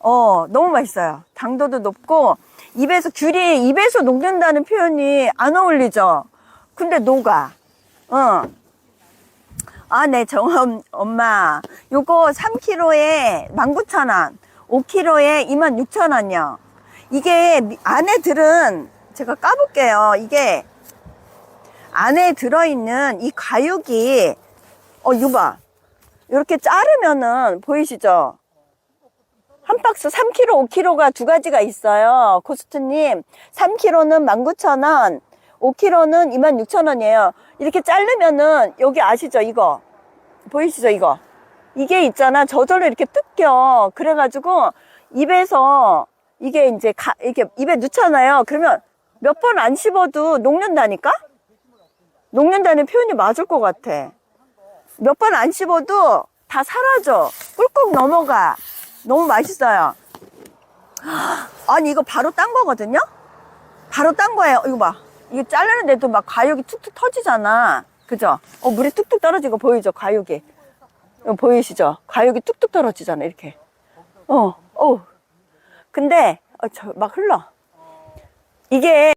어, 너무 맛있어요. 당도도 높고, 입에서, 귤이 입에서 녹는다는 표현이 안 어울리죠? 근데 녹아. 어. 아, 네, 정엄, 엄마. 요거 3kg에 19,000원, 5kg에 26,000원이요. 이게 미- 안에 들은, 제가 까볼게요. 이게 안에 들어있는 이 과육이, 어, 이거 봐. 이렇게 자르면은, 보이시죠? 한 박스 3kg, 5kg가 두 가지가 있어요. 코스트님. 3kg는 19,000원, 5kg는 26,000원이에요. 이렇게 자르면은, 여기 아시죠? 이거. 보이시죠? 이거. 이게 있잖아. 저절로 이렇게 뜯겨. 그래가지고, 입에서, 이게 이제, 가, 이렇게 입에 넣잖아요. 그러면 몇 번 안 씹어도 녹는다니까? 녹는다는 표현이 맞을 것 같아. 몇 번 안 씹어도 다 사라져. 꿀꺽 넘어가. 너무 맛있어요. 아니, 이거 바로 딴 거거든요? 바로 딴 거예요. 이거 봐. 이거 자르는데도 막 과육이 툭툭 터지잖아. 그죠? 어, 물이 뚝뚝 떨어지고 보이죠? 과육이. 이거 보이시죠? 과육이 뚝뚝 떨어지잖아, 이렇게. 어, 어. 근데, 어, 저, 막 흘러. 이게